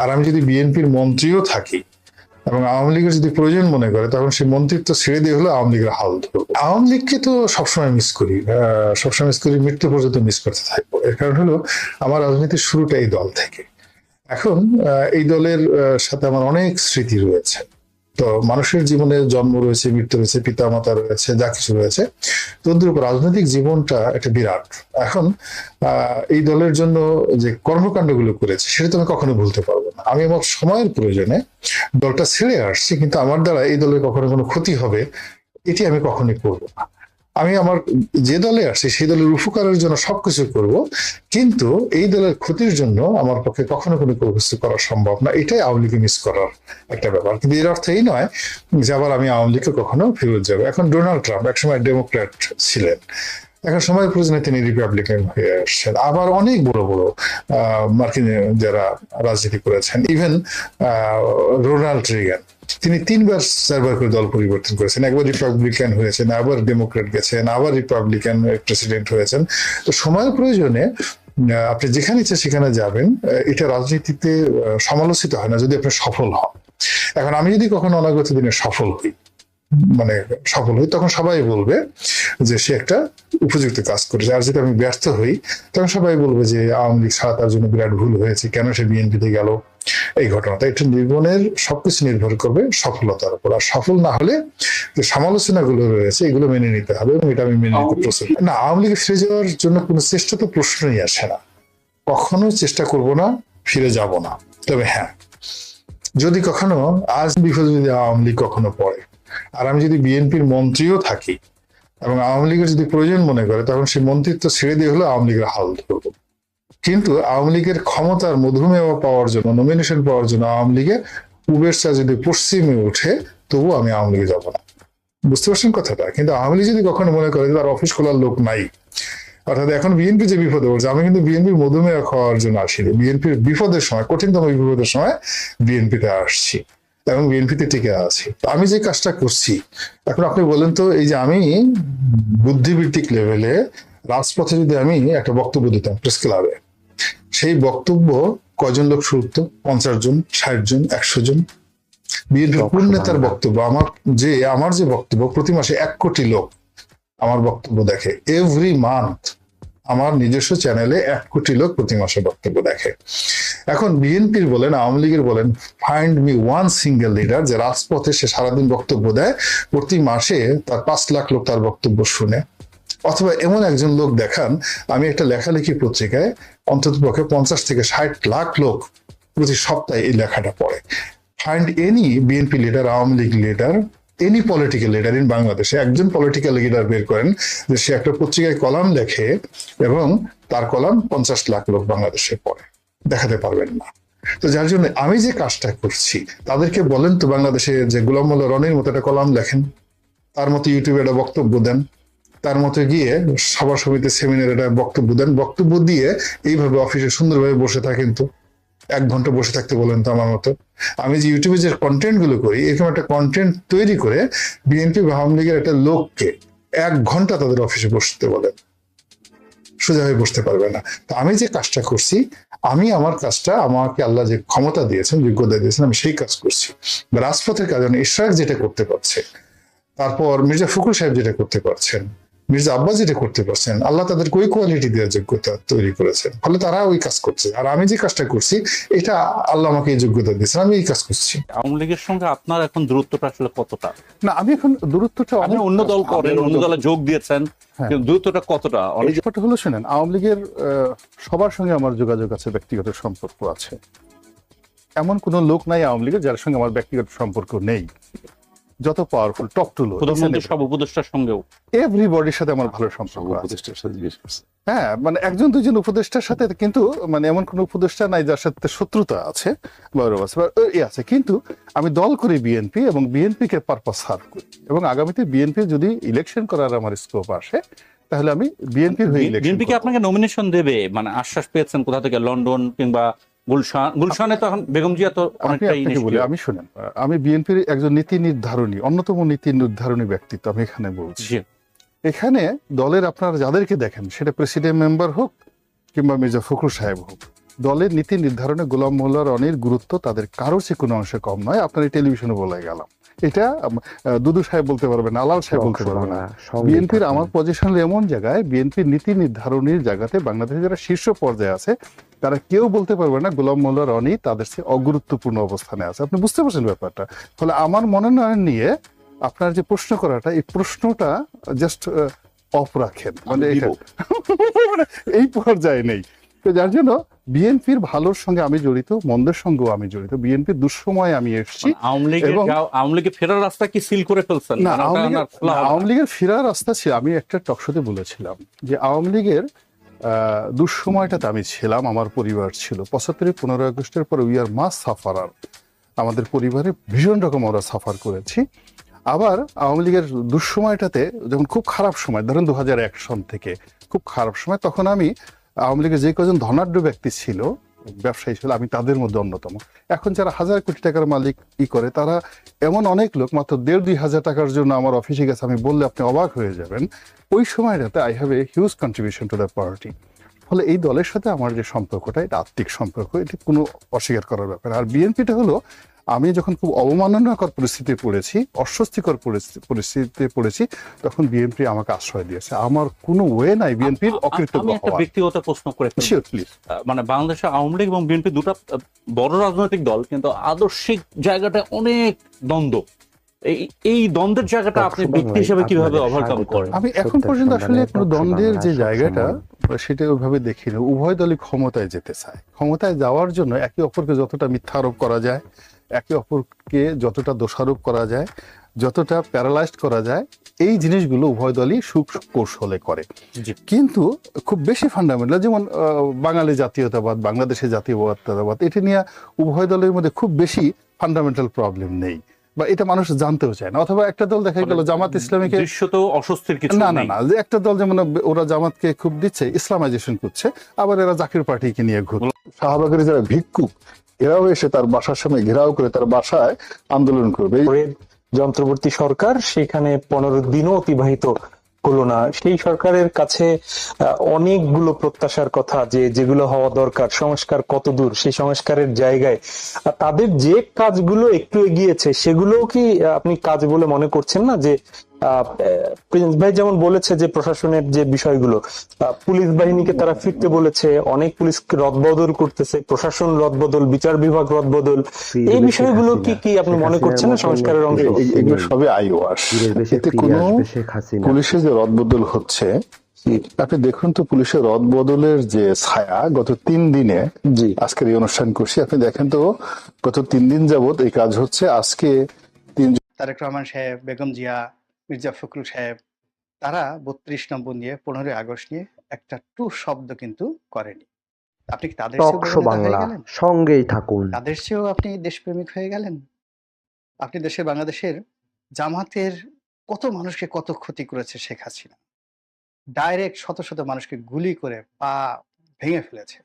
আর আমি যদি বিএনপির মন্ত্রীও থাকি এবং আওয়ামী লীগের যদি প্রয়োজন মনে করে, তখন সেই মন্ত্রিত্ব ছেড়ে দিয়ে হলো আওয়ামী লীগের হাল ধরবো। আওয়ামী লীগকে তো সবসময় মিস করি সবসময় মিস করি, মৃত্যু পর্যন্ত মিস করতে থাকব। এর কারণ হলো আমার রাজনীতির শুরুটা এই দল থেকে। এখন এই দলের সাথে আমার অনেক স্মৃতি রয়েছে। তো মানুষের জীবনে জন্ম রয়েছে, মৃত্যু রয়েছে পিতা মাতা রয়েছে, যা কিছু রয়েছে। তদ্রুপ রাজনৈতিক জীবনটা একটা বিরাট। এখন এই দলের জন্য যে কর্মকাণ্ডগুলো করেছে, সেটা তো আমি কখনো ভুলতে পারব না। আমি আমার সময়ের প্রয়োজনে দলটা ছেড়ে আসছি, কিন্তু আমার দ্বারা এই দলের কখনো কোনো ক্ষতি হবে, এটি আমি কখনোই করব না। আমি আমার যে দলে আসছি, সেই দলের উপকারের জন্য সবকিছু করব, কিন্তু এই দলের ক্ষতির জন্য আমার পক্ষে কখনো কোনো কিছু করা সম্ভব না। এটাই আওয়ামী লীগকে মিস করার একটা ব্যাপার। কিন্তু এর অর্থ এই নয় যে আবার আমি আওয়ামী লীগকে কখনো ফেরত যাব। এখন ডোনাল্ড ট্রাম্প একসময় ডেমোক্র্যাট ছিলেন। এখন সময় প্রয়োজনে তিনি রিপাবলিকান হয়ে আসছেন। আবার অনেক বড় বড় মার্কিন যারা রাজনীতি করেছেন। Even Ronald Reagan. তিনি তিনবার চারবার করে দল পরিবর্তন করেছেন। একবার রিপাবলিকান হয়েছেন, আবার ডেমোক্রেট গেছেন, আবার রিপাবলিকান প্রেসিডেন্ট হয়েছেন। তো সময়ের প্রয়োজনে আপনি যেখানে ইচ্ছে সেখানে যাবেন। এটা রাজনীতিতে সমালোচিত হয় না যদি আপনি সফল হন। এখন আমি যদি কখনো অনাগত দিনে সফল হই মানে সফল হই, তখন সবাই বলবে যে সে একটা উপযুক্ত কাজ করেছে। আর যদি আমি ব্যর্থ হই, তখন সবাই বলবে যে আওয়ামী লীগ ছাড়া তার জন্য বিরাট ভুল হয়েছে, কেন সে বিএনপিতে গেল? এই ঘটনাটা এটা নির্মাণের সবকিছু নির্ভর করবে সফলতার উপর। আর সফল না হলে যে সমালোচনাগুলো রয়েছে এগুলো মেনে নিতে হবে এবং এটা আমি মেনে নিতে প্রস্তুত। না আওয়ামী লীগে ফিরে যাওয়ার জন্য কোনো চেষ্টা তো প্রশ্নই আসে না। কখনো চেষ্টা করব না ফিরে যাব না। তবে হ্যাঁ যদি কখনো আজ বিপদে যদি আওয়ামী লীগ কখনো পড়ে আর আমি যদি বিএনপির মন্ত্রীও থাকি এবং আওয়ামী লীগের যদি প্রয়োজন মনে করে তখন সেই মন্ত্রিত্ব ছেড়ে দিয়ে হলো আওয়ামী লীগের হাল ধরবো। কিন্তু আওয়ামী লীগের ক্ষমতার মধুমেহ পাওয়ার জন্য নমিনেশন পাওয়ার জন্য আওয়ামী লীগে উবের চা যদি পশ্চিমে ওঠে, তবু আমি আওয়ামী লীগে যাব না। বুঝতে পারছেন কথাটা? কিন্তু আওয়ামী লীগ যদি কখনো মনে করে তার অফিস খোলার লোক নাই, অর্থাৎ এখন বিএনপি যে বিপদে পড়ছে, আমি কিন্তু বিএনপির মধুমেহ খাওয়ার জন্য আসিনি। বিএনপির বিপদের সময়, কঠিনতম বিপদের সময় বিএনপিতে আসছি এবং বিএনপিতে টিকে আছি। আমি যে কাজটা করছি, এখন আপনি বলেন তো, এই যে আমি বুদ্ধিবৃত্তিক লেভেলে রাজপথে যদি আমি একটা বক্তব্য দিতাম প্রেস ক্লাবে সেই বক্তব্য কয়জন লোক শুনতো? পঞ্চাশ জন ষাট জন একশো জন? বিএনপি কোন নেতার বক্তব্য? আমার যে আমার যে বক্তব্য প্রতি মাসে এক কোটি লোক আমার বক্তব্য দেখে। এভরি মান্থ আমার নিজস্ব চ্যানেলে এক কোটি লোক প্রতি মাসে বক্তব্য দেখে। এখন বিএনপির বলেন আওয়ামী লীগের বলেন find me one single leader যে রাজপথে সে সারাদিন বক্তব্য দেয়। প্রতি মাসে তার পাঁচ লাখ লোক তার বক্তব্য শুনে। অথবা এমন একজন লোক দেখান, আমি একটা লেখালেখি পত্রিকায় অন্তত পক্ষে পঞ্চাশ থেকে ষাট লাখ লোক প্রতি সপ্তাহে এই লেখাটা পড়ে। Find any BNP leader Awami League leader any political leader in বাংলাদেশে একজন পলিটিক্যাল লিডার বের করেন যে সে একটা পত্রিকায় কলাম লেখে এবং তার কলাম পঞ্চাশ লাখ লোক বাংলাদেশে পড়ে। দেখাতে পারবেন না। তো যার জন্য আমি যে কাজটা করছি, তাদেরকে বলেন তো বাংলাদেশে যে গোলাম মোল্লা রনির মতো একটা কলাম লেখেন, তার মতো ইউটিউবে একটা বক্তব্য দেন। তার মতো গিয়ে সভা সমিতি সেমিনার বক্তব্য দেন। বক্তব্য দিয়ে এইভাবে অফিসে সুন্দরভাবে বসে থাকেন তো এক ঘণ্টা বসে থাকতে বলেন তো আমার মতো। আমি যে ইউটিউবে যে কন্টেন্টগুলো করি, এরকম একটা কন্টেন্ট তৈরি করে বিএনপি বা আওয়ামী লীগের একটা লোককে এক ঘণ্টা তাদের অফিসে বসতে বলেন। সোজা হয়ে বসতে পারবে না। তো আমি যে কাজটা করছি, আমি আমার কাজটা, আমাকে আল্লাহ যে ক্ষমতা দিয়েছেন, যোগ্যতা দিয়েছেন, আমি সেই কাজ করছি। রাজপথের কাজ মানে ইশরাক যেটা করতে পারছে, তারপর মির্জা ফখরুল সাহেব যেটা করতে পারছেন মির্জা আব্বাস যেটা করতে পারছেন আল্লাহ তাদেরকে ওই কোয়ালিটি দেওয়ার যোগ্যতা তৈরি করেছেন। ফলে তারা ওই কাজ করছে। আর আমি যে কাজটা করছি এটা আল্লাহ আমাকে এই যোগ্যতা দিয়েছেন আমি এই কাজ করছি। আওয়ামী লীগের সঙ্গে আপনার এখন দূরত্বটা আসলে কতটা? না আমি এখন দূরত্বটা আপনি অন্য দল করেন অন্য দলে যোগ দিয়েছেন হ্যাঁ। কিন্তু দূরত্বটা কতটা? অনেক ব্যাপারটা হলো শুনেন আওয়ামী লীগের আহ, সবার সঙ্গে আমার যোগাযোগ আছে ব্যক্তিগত সম্পর্ক আছে। এমন কোন লোক নাই আওয়ামী লীগের যার সঙ্গে আমার ব্যক্তিগত সম্পর্ক নেই। যত পাওয়ারফুল টপ টু লো প্রধানমন্ত্রী সব উপদেষ্টার সঙ্গেও। এভরিবডির সাথে আমার ভালো সম্পর্ক উপদেষ্টার সাথে জিজ্ঞেস করছে। হ্যাঁ মানে একজন দুজন উপদেষ্টার সাথে কিন্তু মানে এমন কোন উপদেষ্টা নাই যার সাথে শত্রুতা আছে বা আছে আছে। কিন্তু আমি দল করি বিএনপি এবং বিএনপি কে পারপাস সার্ভ করি। এবং আগামীতে বিএনপি যদি ইলেকশন করার আমার স্কোপ আসে তাহলে আমি বিএনপির হয়ে ইলেকশন বিএনপি কি আপনাকে নমিনেশন দেবে মানে আশ্বাস পেয়েছেন কোথা থেকে লন্ডন কিংবা গুলশান গুলশানে তো এখন বেগম জিয়া তো আমি অনেকটাই বলি? আমি শুনেন। আমি বিএনপির একজন নীতি নির্ধারণী অন্যতম নীতি নির্ধারণী ব্যক্তিত্ব আমি এখানে বলছি। এখানে দলের আপনারা যাদেরকে দেখেন সেটা প্রেসিডেন্ট মেম্বার হোক কিংবা মির্জা ফখরুল সাহেব হোক দলের নীতি নির্ধারণে গোলাম মোল্লা রনির গুরুত্ব তাদের কারোর চেয়ে কোনো অংশে কম নয়। আপনার এই টেলিভিশনে বলে গেলাম। এটা দুদু সাহেব বলতে পারবেন আলাল সাহেব বলতে পারবেন না। বিএনপির আমার পজিশন এমন জায়গায় বিএনপির নীতি নির্ধারণের জায়গাতে বাংলাদেশে যারা শীর্ষ পর্যায়ে আছে তারা কেউ বলতে পারবে না গোলাম মোল্লা রনি তাদের চেয়ে অগুরুত্বপূর্ণ অবস্থানে আছে। আপনি বুঝতে পারছেন ব্যাপারটা? ফলে আমার মনোনয়ন নিয়ে আপনার যে প্রশ্ন করাটা এই প্রশ্নটা জাস্ট অফ রাখেন। মানে। মানে এই পর্যায়ে নেই। তো যার জন্য বিএনপির ভালোর সঙ্গে আমি জড়িত মন্দের সঙ্গেও আমি জড়িত। বিএনপির দুঃসময়ে আমি এসেছি। মানে আওয়ামী লীগের ফেরার রাস্তা কি সিল করে ফেলছেন? না আওয়ামী লীগের ফেরার রাস্তা ছিল আমি একটা টকশোতে বলেছিলাম যে আওয়ামী লীগের দুঃসময়টাতে আমি ছিলাম আমার পরিবার ছিল। পঁচাত্তরের পনেরোই আগস্টের পর উই আর মাস সাফারার আমাদের পরিবারে ভীষণ রকম আমরা সাফার করেছি। আবার আওয়ামী লীগের দুঃসময়টাতে যখন খুব খারাপ সময় ধরেন দু এক সন থেকে খুব খারাপ সময় তখন আমি আওয়ামী লীগের যে কজন ধনাঢ্য ব্যক্তি ছিল, ব্যবসায়ী ছিল, আমি তাদের মধ্যে অন্যতম। এখন যারা হাজার কোটি টাকার মালিক ই করে, তারা এমন অনেক লোক, মাত্র দেড় দুই হাজার টাকার জন্য আমার অফিসে গেছে, আমি বললে আপনি অবাক হয়ে যাবেন। ওই সময়টাতে I have a huge contribution to the party ফলে এই দলের সাথে আমার যে সম্পর্কটা, এটা আত্মিক সম্পর্ক, এটা কোনো অস্বীকার করার ব্যাপার। আর বিএনপিটা হলো আমি যখন খুব অবমাননাকর পরিস্থিতিতে পড়েছি অস্বস্তিকর পরিস্থিতিতে পড়েছি তখন বিএনপি আমাকে আশ্রয় দিয়েছে। আমার কোনো ওয়ে নাই বিএনপির অকৃতজ্ঞ আমি একটা ব্যক্তিগত প্রশ্ন করে মানে বাংলাদেশে আওয়ামী লীগ এবং বিএনপি দুটো বড় রাজনৈতিক দল কিন্তু আদর্শিক জায়গাটা অনেক দ্বন্দ্ব। এই এই দ্বন্দ্বের জায়গাটা আপনি ব্যক্তি হিসেবে কীভাবে ওভারকাম করেন? আমি এখন পর্যন্ত আসলে কোনো দ্বন্দ্বের যে জায়গাটা সেটা ওইভাবে দেখি না উভয় দলই ক্ষমতায় যেতে চায়। ক্ষমতায় যাওয়ার জন্য একে অপরকে যতটা মিথ্যা আরোপ করা যায় একে অপরকে যতটা দোষারোপ করা যায় যতটা প্যারালাইজড করা যায় এই জিনিসগুলো উভয় দলই সুখ কৌশলে করে। কিন্তু খুব বেশি ফান্ডামেন্টাল যেমন বাঙালি জাতীয়তাবাদ বাংলাদেশের জাতীয়তাবাদ এটা নিয়ে উভয় দলের মধ্যে খুব বেশি ফান্ডামেন্টাল প্রবলেম নেই বা এটা মানুষ জানতেও চায় না। অথবা একটা দল দেখা গেল জামাত ইসলামীকে দৃশ্যত অস্বস্তির কিছু না না না যে একটা দল যেমন ওরা জামাতকে খুব দিচ্ছে ইসলামাইজেশন করছে আবার এরা জাকির পার্টিকে নিয়ে ঘুরছে। শাহবাগের যারা ভিক্ষুক এরাও এসে তার বাসার সামনে ঘেরাও করে তার বাসায় আন্দোলন করবে। যন্ত্রবর্তী সরকার সেখানে পনেরো দিনও অতিবাহিত হলো না। সেই সরকারের কাছে অনেকগুলো প্রত্যাশার কথা যে যেগুলো হওয়া দরকার, সংস্কার কত দূর, সেই সংস্কারের জায়গায়। তাদের যে কাজগুলো একটু এগিয়েছে, সেগুলোও কি আপনি কাজ বলে মনে করছেন না যে প্রিন্স ভাই যেমন বলেছে যে প্রশাসনের যে বিষয়গুলো আহ, পুলিশ বাহিনীকে তারা ফিরতে বলেছে অনেক পুলিশকে রদবদল করতেছে প্রশাসন রদবদল বিচার বিভাগ রদবদল। এই বিষয়গুলো কি কি আপনি মনে করছেন না সংস্কারের অংশ? এগুলো সবই আই ওয়াশ এতে কোনো পুলিশের যে রদবদল হচ্ছে আপনি দেখুন তো পুলিশের রদ বদলের যে ছায়া গত তিন দিনে জি। আজকের এই অনুষ্ঠান করছি। আপনি দেখেন তো গত তিন দিন যাবত এই কাজ হচ্ছে। আজকে তিন তারেক রহমান সাহেব বেগম জিয়া মির্জা ফখরুল সাহেব তারা বত্রিশ নম্বর নিয়ে পনেরোই আগস্ট নিয়ে একটা টু শব্দ কিন্তু করেনি। আপনি কি তাদের বাংলা সঙ্গেই থাকুন। তাদের চেয়েও আপনি দেশপ্রেমিক হয়ে গেলেন? আপনি দেশের বাংলাদেশের জামাতের কত মানুষকে কত ক্ষতি করেছে শেখ হাসিনা? ডাইরেক্ট শত শত মানুষকে গুলি করে পা ভেঙে ফেলেছে।